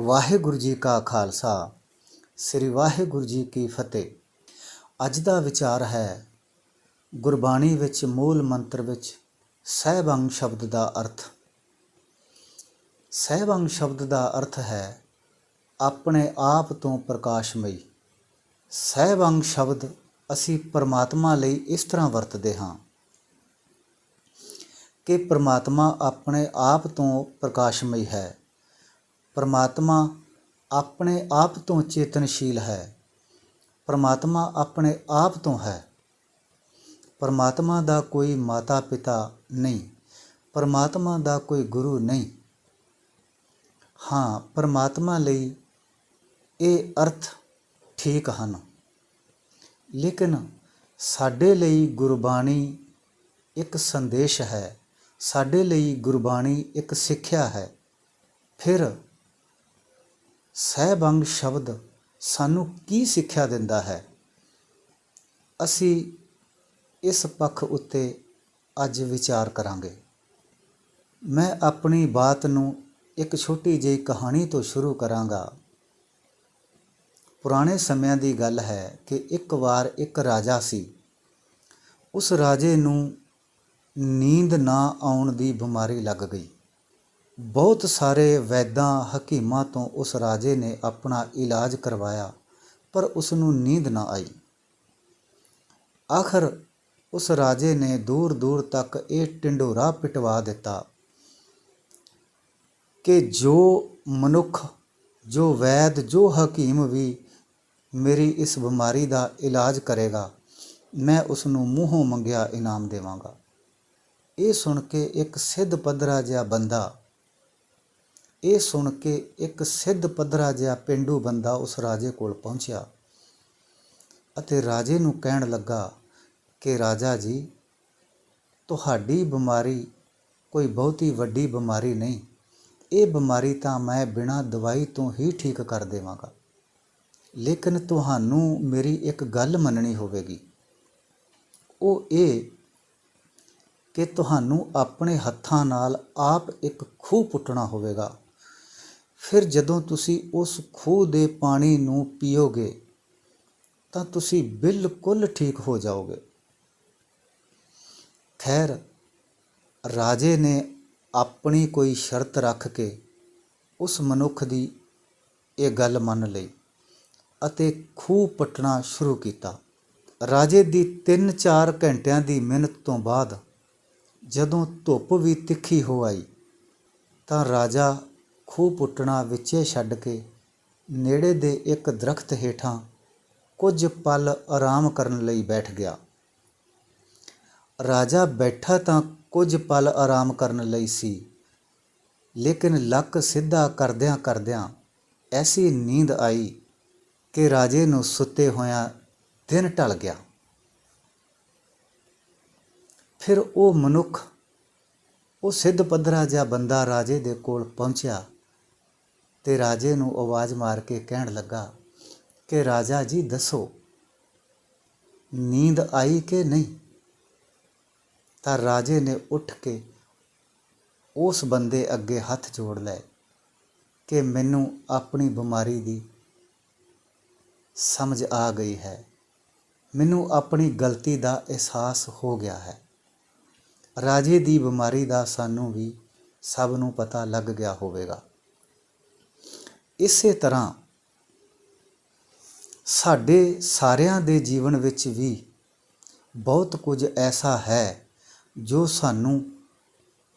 ਵਾਹਿਗੁਰੂ ਜੀ ਕਾ ਖਾਲਸਾ, ਸ੍ਰੀ ਵਾਹਿਗੁਰੂ ਜੀ ਕੀ ਫਤਿਹ। ਅੱਜ ਦਾ ਵਿਚਾਰ ਹੈ, ਗੁਰਬਾਣੀ ਵਿੱਚ ਮੂਲ ਮੰਤਰ ਵਿੱਚ ਸਹਿਬੰਗ ਸ਼ਬਦ ਦਾ ਅਰਥ। ਸਹਿਬੰਗ ਸ਼ਬਦ ਦਾ ਅਰਥ ਹੈ, ਆਪਣੇ ਆਪ ਤੋਂ ਪ੍ਰਕਾਸ਼ਮਈ। ਸਹਿਬੰਗ ਸ਼ਬਦ ਅਸੀਂ ਪਰਮਾਤਮਾ ਲਈ ਇਸ ਤਰ੍ਹਾਂ ਵਰਤਦੇ ਹਾਂ ਕਿ ਪਰਮਾਤਮਾ ਆਪਣੇ ਆਪ ਤੋਂ ਪ੍ਰਕਾਸ਼ਮਈ ਹੈ। ਪਰਮਾਤਮਾ ਆਪਣੇ ਆਪ ਤੋਂ ਚੇਤਨਸ਼ੀਲ ਹੈ। ਪਰਮਾਤਮਾ ਆਪਣੇ ਆਪ ਤੋਂ ਹੈ। ਪਰਮਾਤਮਾ ਦਾ ਕੋਈ ਮਾਤਾ ਪਿਤਾ ਨਹੀਂ। ਪਰਮਾਤਮਾ ਦਾ ਕੋਈ ਗੁਰੂ ਨਹੀਂ। ਹਾਂ, ਪਰਮਾਤਮਾ ਲਈ ਇਹ ਅਰਥ ਠੀਕ ਹਨ। ਲੇਕਿਨ ਸਾਡੇ ਲਈ ਗੁਰਬਾਣੀ ਇੱਕ ਸੰਦੇਸ਼ ਹੈ। ਸਾਡੇ ਲਈ ਗੁਰਬਾਣੀ ਇੱਕ ਸਿੱਖਿਆ ਹੈ। ਫਿਰ ਸਹਿਬੰਗ ਸ਼ਬਦ ਸਾਨੂੰ ਕੀ ਸਿੱਖਿਆ ਦਿੰਦਾ ਹੈ? ਅਸੀਂ ਇਸ ਪੱਖ ਉੱਤੇ ਅੱਜ ਵਿਚਾਰ ਕਰਾਂਗੇ। ਮੈਂ ਆਪਣੀ ਬਾਤ ਨੂੰ ਇੱਕ ਛੋਟੀ ਜਿਹੀ ਕਹਾਣੀ ਤੋਂ ਸ਼ੁਰੂ ਕਰਾਂਗਾ। ਪੁਰਾਣੇ ਸਮਿਆਂ ਦੀ ਗੱਲ ਹੈ ਕਿ ਇੱਕ ਵਾਰ ਇੱਕ ਰਾਜਾ ਸੀ। ਉਸ ਰਾਜੇ ਨੂੰ ਨੀਂਦ ਨਾ ਆਉਣ ਦੀ ਬਿਮਾਰੀ ਲੱਗ ਗਈ। ਬਹੁਤ ਸਾਰੇ ਵੈਦਾਂ ਹਕੀਮਾਂ ਤੋਂ ਉਸ ਰਾਜੇ ਨੇ ਆਪਣਾ ਇਲਾਜ ਕਰਵਾਇਆ, ਪਰ ਉਸ ਨੂੰ ਨੀਂਦ ਨਾ ਆਈ। ਆਖਰ ਉਸ ਰਾਜੇ ਨੇ ਦੂਰ ਦੂਰ ਤੱਕ ਇਹ ਟਿੰਡੋਰਾ ਪਿਟਵਾ ਦਿੱਤਾ ਕਿ ਜੋ ਮਨੁੱਖ, ਜੋ ਵੈਦ, ਜੋ ਹਕੀਮ ਵੀ ਮੇਰੀ ਇਸ ਬਿਮਾਰੀ ਦਾ ਇਲਾਜ ਕਰੇਗਾ, ਮੈਂ ਉਸ ਨੂੰ ਮੂੰਹੋਂ ਮੰਗਿਆ ਇਨਾਮ ਦੇਵਾਂਗਾ। ਇਹ ਸੁਣ ਕੇ ਇੱਕ ਸਿੱਧ ਪੱਧਰਾ ਜਿਹਾ ਬੰਦਾ ਇਹ ਸੁਣ ਕੇ ਇੱਕ ਸਿੱਧ ਪੱਧਰਾ ਜਿਹਾ ਪਿੰਡੂ ਬੰਦਾ ਉਸ ਰਾਜੇ ਕੋਲ ਪਹੁੰਚਿਆ ਅਤੇ ਰਾਜੇ ਨੂੰ ਕਹਿਣ ਲੱਗਾ ਕਿ ਰਾਜਾ ਜੀ, ਤੁਹਾਡੀ ਬਿਮਾਰੀ ਕੋਈ ਬਹੁਤੀ ਵੱਡੀ ਬਿਮਾਰੀ ਨਹੀਂ। ਇਹ ਬਿਮਾਰੀ ਤਾਂ ਮੈਂ ਬਿਨਾਂ ਦਵਾਈ ਤੋਂ ਹੀ ਠੀਕ ਕਰ ਦੇਵਾਂਗਾ। ਲੇਕਿਨ ਤੁਹਾਨੂੰ ਮੇਰੀ ਇੱਕ ਗੱਲ ਮੰਨਣੀ ਹੋਵੇਗੀ। ਉਹ ਇਹ ਕਿ ਤੁਹਾਨੂੰ ਆਪਣੇ ਹੱਥਾਂ ਨਾਲ ਆਪ ਇੱਕ ਖੂਹ ਪੁੱਟਣਾ ਹੋਵੇਗਾ। ਫਿਰ ਜਦੋਂ ਤੁਸੀਂ ਉਸ ਖੂਹ ਦੇ ਪਾਣੀ ਨੂੰ ਪੀਓਗੇ, ਤਾਂ ਤੁਸੀਂ ਬਿਲਕੁਲ ਠੀਕ ਹੋ ਜਾਓਗੇ। ਖੈਰ, ਰਾਜੇ ਨੇ ਆਪਣੀ ਕੋਈ ਸ਼ਰਤ ਰੱਖ ਕੇ ਉਸ ਮਨੁੱਖ ਦੀ ਇਹ ਗੱਲ ਮੰਨ ਲਈ ਅਤੇ ਖੂਹ ਪਟਣਾ ਸ਼ੁਰੂ ਕੀਤਾ। ਰਾਜੇ ਦੀ 3-4 ਘੰਟਿਆਂ ਦੀ ਮਿਹਨਤ ਤੋਂ ਬਾਅਦ ਜਦੋਂ ਧੁੱਪ ਵੀ ਤਿੱਖੀ ਹੋ ਆਈ, ਤਾਂ ਰਾਜਾ ਖੂਹ ਪੁੱਟਣਾ ਵਿੱਚੇ ਛੱਡ ਕੇ ਨੇੜੇ ਦੇ ਇੱਕ ਦਰਖਤ ਹੇਠਾਂ ਕੁਝ ਪਲ ਆਰਾਮ ਕਰਨ ਲਈ ਬੈਠ ਗਿਆ। ਰਾਜਾ ਬੈਠਾ ਤਾਂ ਕੁਝ ਪਲ ਆਰਾਮ ਕਰਨ ਲਈ ਸੀ, ਲੇਕਿਨ ਲੱਕ ਸਿੱਧਾ ਕਰਦਿਆਂ ਕਰਦਿਆਂ ਐਸੀ ਨੀਂਦ ਆਈ ਕਿ ਰਾਜੇ ਨੂੰ ਸੁੱਤੇ ਹੋਇਆਂ ਦਿਨ ਢਲ ਗਿਆ। ਫਿਰ ਉਹ ਮਨੁੱਖ, ਉਹ ਸਿੱਧ ਪੱਧਰਾ ਜਿਹਾ ਬੰਦਾ ਰਾਜੇ ਦੇ ਕੋਲ ਪਹੁੰਚਿਆ ਤੇ ਰਾਜੇ ਨੂੰ ਆਵਾਜ਼ ਮਾਰ ਕੇ ਕਹਿਣ ਲੱਗਾ ਕਿ ਰਾਜਾ ਜੀ ਦੱਸੋ, ਨੀਂਦ ਆਈ ਕਿ ਨਹੀਂ? ਤਾਂ ਰਾਜੇ ਨੇ ਉੱਠ ਕੇ ਉਸ ਬੰਦੇ ਅੱਗੇ ਹੱਥ ਜੋੜ ਲਏ ਕਿ ਮੈਨੂੰ ਆਪਣੀ ਬਿਮਾਰੀ ਦੀ ਸਮਝ ਆ ਗਈ ਹੈ। ਮੈਨੂੰ ਆਪਣੀ ਗਲਤੀ ਦਾ ਅਹਿਸਾਸ ਹੋ ਗਿਆ ਹੈ। ਰਾਜੇ ਦੀ ਬਿਮਾਰੀ ਦਾ ਸਾਨੂੰ ਵੀ ਸਭ ਨੂੰ ਪਤਾ ਲੱਗ ਗਿਆ ਹੋਵੇਗਾ। ਇਸੇ ਤਰ੍ਹਾਂ ਸਾਡੇ ਸਾਰਿਆਂ ਦੇ ਜੀਵਨ ਵਿੱਚ ਵੀ ਬਹੁਤ ਕੁਝ ਐਸਾ ਹੈ ਜੋ ਸਾਨੂੰ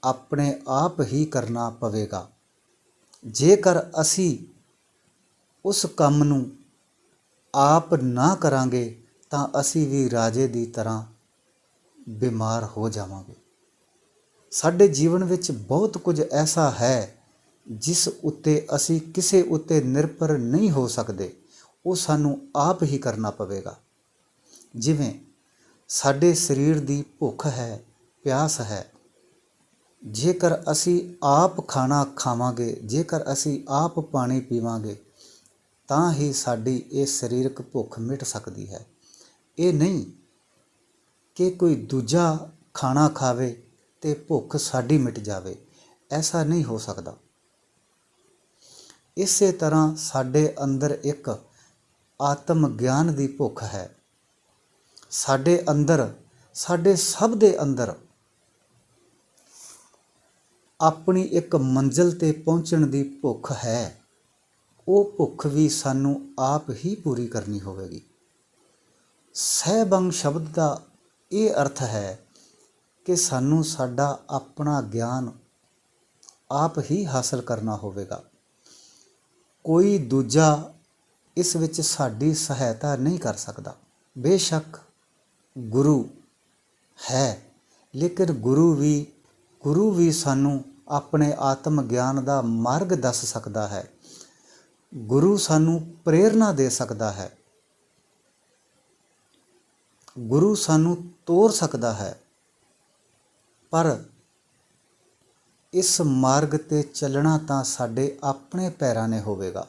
ਆਪਣੇ ਆਪ ਹੀ ਕਰਨਾ ਪਵੇਗਾ। ਜੇਕਰ ਅਸੀਂ ਉਸ ਕੰਮ ਨੂੰ ਆਪ ਨਾ ਕਰਾਂਗੇ ਤਾਂ ਅਸੀਂ ਵੀ ਰਾਜੇ ਦੀ ਤਰ੍ਹਾਂ ਬਿਮਾਰ ਹੋ ਜਾਵਾਂਗੇ। ਸਾਡੇ ਜੀਵਨ ਵਿੱਚ ਬਹੁਤ ਕੁਝ ਐਸਾ ਹੈ ਜਿਸ ਉੱਤੇ ਅਸੀਂ ਕਿਸੇ ਉੱਤੇ ਨਿਰਭਰ ਨਹੀਂ ਹੋ ਸਕਦੇ, ਉਹ ਸਾਨੂੰ ਆਪ ਹੀ ਕਰਨਾ ਪਵੇਗਾ। ਜਿਵੇਂ ਸਾਡੇ ਸਰੀਰ ਦੀ ਭੁੱਖ ਹੈ, ਪਿਆਸ ਹੈ, ਜੇਕਰ ਅਸੀਂ ਆਪ ਖਾਣਾ ਖਾਵਾਂਗੇ, ਜੇਕਰ ਅਸੀਂ ਆਪ ਪਾਣੀ ਪੀਵਾਂਗੇ, ਤਾਂ ਹੀ ਸਾਡੀ ਇਹ ਸਰੀਰਕ ਭੁੱਖ ਮਿਟ ਸਕਦੀ ਹੈ। ਇਹ ਨਹੀਂ ਕਿ ਕੋਈ ਦੂਜਾ ਖਾਣਾ ਖਾਵੇ ਤੇ ਭੁੱਖ ਸਾਡੀ ਮਿਟ ਜਾਵੇ, ਐਸਾ ਨਹੀਂ ਹੋ ਸਕਦਾ। ਇਸੇ ਤਰ੍ਹਾਂ ਸਾਡੇ ਅੰਦਰ ਇੱਕ ਆਤਮ ਗਿਆਨ ਦੀ ਭੁੱਖ ਹੈ। ਸਾਡੇ ਅੰਦਰ, ਸਾਡੇ ਸਭ ਦੇ ਅੰਦਰ ਆਪਣੀ ਇੱਕ ਮੰਜ਼ਿਲ ਤੇ ਪਹੁੰਚਣ ਦੀ ਭੁੱਖ ਹੈ। ਉਹ ਭੁੱਖ ਵੀ ਸਾਨੂੰ ਆਪ ਹੀ ਪੂਰੀ ਕਰਨੀ ਹੋਵੇਗੀ। ਸਹਿਬੰਗ ਸ਼ਬਦ ਦਾ ਇਹ ਅਰਥ ਹੈ ਕਿ ਸਾਨੂੰ ਸਾਡਾ ਆਪਣਾ ਗਿਆਨ ਆਪ ਹੀ ਹਾਸਲ ਕਰਨਾ ਹੋਵੇਗਾ। ਕੋਈ ਦੂਜਾ ਇਸ ਵਿੱਚ ਸਾਡੀ ਸਹਾਇਤਾ ਨਹੀਂ ਕਰ ਸਕਦਾ। ਬੇਸ਼ੱਕ ਗੁਰੂ ਹੈ, ਲੇਕਿਨ ਗੁਰੂ ਵੀ ਗੁਰੂ ਵੀ ਸਾਨੂੰ ਆਪਣੇ ਆਤਮ ਗਿਆਨ ਦਾ ਮਾਰਗ ਦੱਸ ਸਕਦਾ ਹੈ। ਗੁਰੂ ਸਾਨੂੰ ਪ੍ਰੇਰਣਾ ਦੇ ਸਕਦਾ ਹੈ। ਗੁਰੂ ਸਾਨੂੰ ਤੋਰ ਸਕਦਾ ਹੈ। ਪਰ ਇਸ ਮਾਰਗ ਤੇ ਚੱਲਣਾ ਤਾਂ ਸਾਡੇ ਆਪਣੇ ਪੈਰਾਂ ਨੇ ਹੋਵੇਗਾ।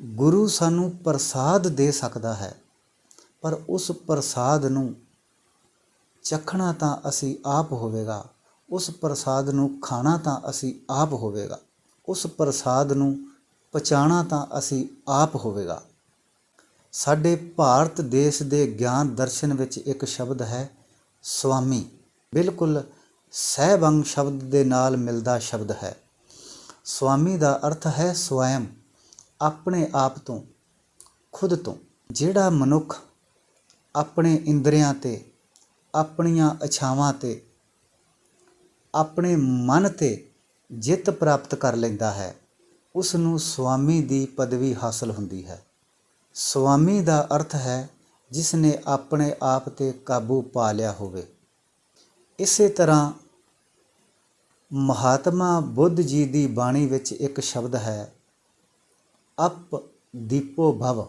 ਗੁਰੂ ਸਾਨੂੰ ਪ੍ਰਸਾਦ ਦੇ ਸਕਦਾ ਹੈ, ਪਰ ਉਸ ਪ੍ਰਸਾਦ ਨੂੰ ਚਖਣਾ ਤਾਂ ਅਸੀਂ ਆਪ ਹੋਵੇਗਾ, ਉਸ ਪ੍ਰਸਾਦ ਨੂੰ ਖਾਣਾ ਤਾਂ ਅਸੀਂ ਆਪ ਹੋਵੇਗਾ, ਉਸ ਪ੍ਰਸਾਦ ਨੂੰ ਪਚਾਣਾ ਤਾਂ ਅਸੀਂ ਆਪ ਹੋਵੇਗਾ। ਸਾਡੇ ਭਾਰਤ ਦੇਸ਼ ਦੇ ਗਿਆਨ ਦਰਸ਼ਨ ਵਿੱਚ ਇੱਕ ਸ਼ਬਦ ਹੈ ਸੁਆਮੀ ਬਿਲਕੁਲ ਸਹਿਬੰਗ ਸ਼ਬਦ ਦੇ ਨਾਲ ਮਿਲਦਾ ਸ਼ਬਦ ਹੈ। ਸੁਆਮੀ ਦਾ ਅਰਥ ਹੈ ਸਵੈਮ, ਆਪਣੇ ਆਪ ਤੋਂ, ਖੁਦ ਤੋਂ। ਜਿਹੜਾ ਮਨੁੱਖ ਆਪਣੇ ਇੰਦਰੀਆਂ ਤੇ, ਆਪਣੀਆਂ ਇਛਾਵਾਂ ਤੇ, ਆਪਣੇ ਮਨ ਤੇ ਜਿੱਤ ਪ੍ਰਾਪਤ ਕਰ ਲੈਂਦਾ ਹੈ ਉਸ ਨੂੰ ਸੁਆਮੀ ਦੀ ਪਦਵੀ ਹਾਸਲ ਹੁੰਦੀ ਹੈ। ਸੁਆਮੀ ਦਾ ਅਰਥ ਹੈ ਜਿਸ ਨੇ ਆਪਣੇ ਆਪ ਤੇ ਕਾਬੂ ਪਾ ਲਿਆ ਹੋਵੇ। ਇਸੇ ਤਰ੍ਹਾਂ ਮਹਾਤਮਾ ਬੁੱਧ ਜੀ ਦੀ ਬਾਣੀ ਵਿੱਚ ਇੱਕ ਸ਼ਬਦ ਹੈ, ਅਪ ਦੀਪੋ ਭਵ।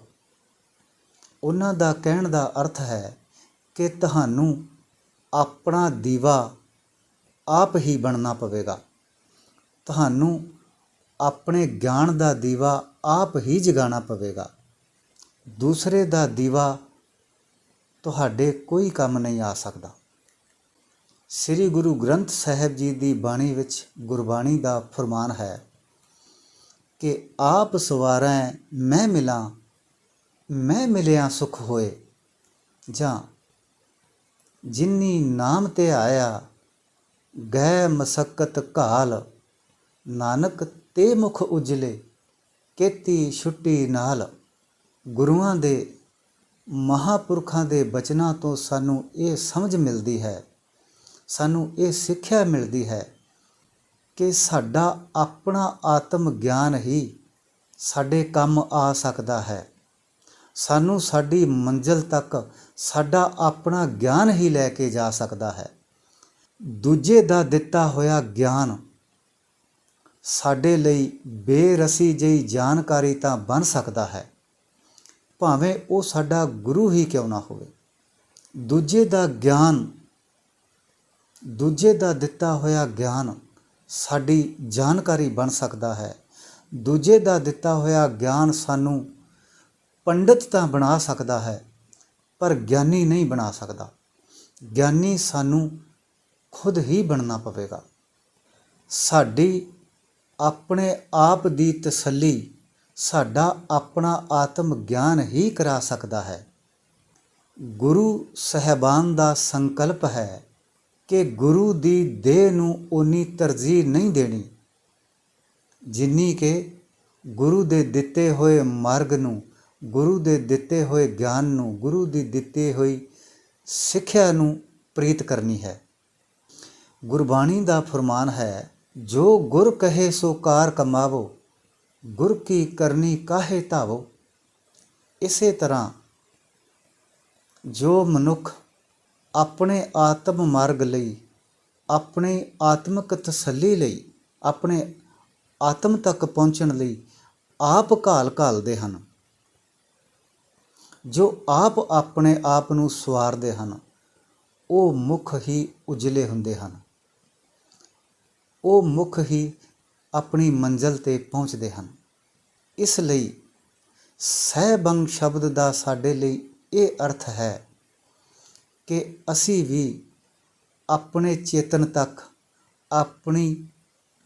ਉਹਨਾਂ ਦਾ ਕਹਿਣ ਦਾ ਅਰਥ ਹੈ ਕਿ ਤੁਹਾਨੂੰ ਆਪਣਾ ਦੀਵਾ ਆਪ ਹੀ ਬਣਨਾ ਪਵੇਗਾ। ਤੁਹਾਨੂੰ ਆਪਣੇ ਗਿਆਨ ਦਾ ਦੀਵਾ ਆਪ ਹੀ ਜਗਾਉਣਾ ਪਵੇਗਾ। ਦੂਸਰੇ ਦਾ ਦੀਵਾ ਤੁਹਾਡੇ ਕੋਈ ਕੰਮ ਨਹੀਂ ਆ ਸਕਦਾ। ਸ੍ਰੀ ਗੁਰੂ ਗ੍ਰੰਥ ਸਾਹਿਬ ਜੀ ਦੀ ਬਾਣੀ ਵਿੱਚ ਗੁਰਬਾਣੀ ਦਾ ਫਰਮਾਨ ਹੈ ਕਿ ਆਪ ਸਵਾਰੈ, ਮੈਂ ਮਿਲਾਂ, ਮੈਂ ਮਿਲਿਆ ਸੁਖ ਹੋਏ। ਜਾਂ, ਜਿਨੀ ਨਾਮ ਤੇ ਆਇਆ ਗਏ ਮਸਕਤ ਘਾਲ, ਨਾਨਕ ਤੇ ਮੁਖ ਉਜਲੇ, ਕੀਤੀ ਛੁੱਟੀ ਨਾਲ। ਗੁਰੂਆਂ ਦੇ, ਮਹਾਪੁਰਖਾਂ ਦੇ ਬਚਨਾਂ ਤੋਂ ਸਾਨੂੰ ਇਹ ਸਮਝ ਮਿਲਦੀ ਹੈ ਸਾਨੂੰ ਇਹ ਸਿੱਖਿਆ ਮਿਲਦੀ ਹੈ ਕਿ ਸਾਡਾ ਆਪਣਾ ਆਤਮ ਗਿਆਨ ਹੀ ਸਾਡੇ ਕੰਮ ਆ ਸਕਦਾ ਹੈ। ਸਾਨੂੰ ਸਾਡੀ ਮੰਜ਼ਿਲ ਤੱਕ ਸਾਡਾ ਆਪਣਾ ਗਿਆਨ ਹੀ ਲੈ ਕੇ ਜਾ ਸਕਦਾ ਹੈ। ਦੂਜੇ ਦਾ ਦਿੱਤਾ ਹੋਇਆ ਗਿਆਨ ਸਾਡੇ ਲਈ ਬੇਰਸੀ ਜਿਹੀ ਜਾਣਕਾਰੀ ਤਾਂ ਬਣ ਸਕਦਾ ਹੈ। ਭਾਵੇਂ ਉਹ ਸਾਡਾ ਗੁਰੂ ਹੀ ਕਿਉਂ ਨਾ ਹੋਵੇ। ਦੂਜੇ ਦਾ ਗਿਆਨ ਦੂਜੇ ਦਾ ਦਿੱਤਾ ਹੋਇਆ ਗਿਆਨ ਸਾਡੀ ਜਾਣਕਾਰੀ ਬਣ ਸਕਦਾ ਹੈ। ਦੂਜੇ ਦਾ ਦਿੱਤਾ ਹੋਇਆ ਗਿਆਨ ਸਾਨੂੰ ਪੰਡਿਤ ਤਾਂ ਬਣਾ ਸਕਦਾ ਹੈ, ਪਰ ਗਿਆਨੀ ਨਹੀਂ ਬਣਾ ਸਕਦਾ। ਗਿਆਨੀ ਸਾਨੂੰ ਖੁਦ ਹੀ ਬਣਨਾ ਪਵੇਗਾ। ਸਾਡੀ ਆਪਣੇ ਆਪ ਦੀ ਤਸੱਲੀ ਸਾਡਾ ਆਪਣਾ ਆਤਮ ਗਿਆਨ ਹੀ ਕਰਾ ਸਕਦਾ ਹੈ। ਗੁਰੂ ਸਹਿਬਾਨ ਦਾ ਸੰਕਲਪ ਹੈ ਕਿ ਗੁਰੂ ਦੀ ਦੇਹ ਨੂੰ ਉਨੀ ਤਰਜੀਹ ਨਹੀਂ ਦੇਣੀ, ਜਿੰਨੀ ਕਿ ਗੁਰੂ ਦੇ ਦਿੱਤੇ ਹੋਏ ਮਾਰਗ ਨੂੰ, ਗੁਰੂ ਦੇ ਦਿੱਤੇ ਹੋਏ ਗਿਆਨ ਨੂੰ, ਗੁਰੂ ਦੀ ਦਿੱਤੀ ਹੋਈ ਸਿੱਖਿਆ ਨੂੰ ਪ੍ਰੀਤ ਕਰਨੀ ਹੈ। ਗੁਰਬਾਣੀ ਦਾ ਫਰਮਾਨ ਹੈ, ਜੋ ਗੁਰ ਕਹੇ ਸੋ ਕਾਰ ਕਮਾਵੋ, ਗੁਰ ਕੀ ਕਰਨੀ ਕਾਹੇ ਧਾਵੋ। ਇਸੇ ਤਰ੍ਹਾਂ ਜੋ ਮਨੁੱਖ ਆਪਣੇ ਆਤਮ ਮਾਰਗ ਲਈ, ਆਪਣੇ ਆਤਮਿਕ ਤਸੱਲੀ ਲਈ, ਆਪਣੇ ਆਤਮ ਤੱਕ ਪਹੁੰਚਣ ਲਈ ਆਪ ਘਾਲ ਘਾਲਦੇ ਹਨ। ਜੋ ਆਪ ਆਪਣੇ ਆਪ ਨੂੰ ਸਵਾਰਦੇ ਹਨ, ਉਹ ਮੁਖ ਹੀ ਉਜਲੇ ਹੁੰਦੇ ਹਨ। ਉਹ ਮੁਖ ਹੀ ਆਪਣੀ ਮੰਜ਼ਲ ਤੇ ਪਹੁੰਚਦੇ ਹਨ। ਇਸ ਲਈ ਸਹਿਬੰਗ ਸ਼ਬਦ ਦਾ ਸਾਡੇ ਲਈ ਇਹ ਅਰਥ ਹੈ ਕਿ ਅਸੀਂ ਵੀ ਆਪਣੇ ਚੇਤਨ ਤੱਕ, ਆਪਣੀ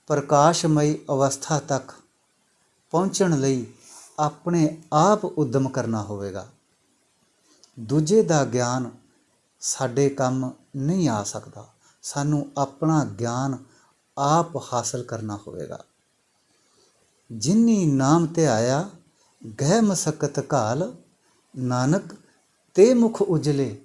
ਪ੍ਰਕਾਸ਼ਮਈ ਅਵਸਥਾ ਤੱਕ ਪਹੁੰਚਣ ਲਈ ਆਪਣੇ ਆਪ ਉਦਮ ਕਰਨਾ ਹੋਵੇਗਾ। ਦੂਜੇ ਦਾ ਗਿਆਨ ਸਾਡੇ ਕੰਮ ਨਹੀਂ ਆ ਸਕਦਾ। ਸਾਨੂੰ ਆਪਣਾ ਗਿਆਨ ਆਪ ਹਾਸਲ ਕਰਨਾ ਹੋਵੇਗਾ। ਜਿਨੀ ਨਾਮ ਤੇ ਆਇਆ, ਗਹਿ ਮਸਕਤ ਕਾਲ, ਨਾਨਕ ਤੇ ਮੁਖ ਉਜਲੇ